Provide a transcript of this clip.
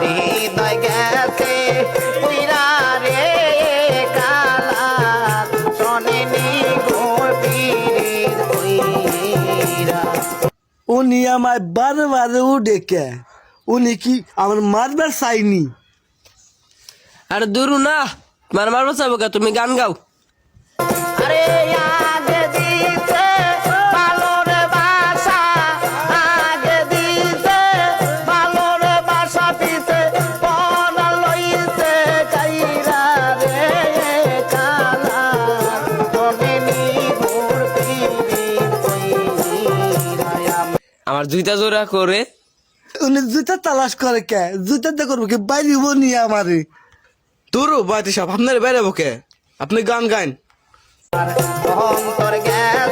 হৃদয় গেছে উইরা রে কালা শোনেনি গোপীর উইরা। উনি আমায় বারবার ডেকে উনি কি আমার মারবার চাইনি? আরে দূর না মার মারবার চাইব তুমি গান গাও। আরে আমার জুতা জোড়া করে? উনি জুতা তালাশ করে কে? জুতাতে করব কি? বাইরে নিয়ে আমারে। তোরও বাড়িতে সব আপনার বাইরে কে? আপনি গান গান অন্তর জ্ঞান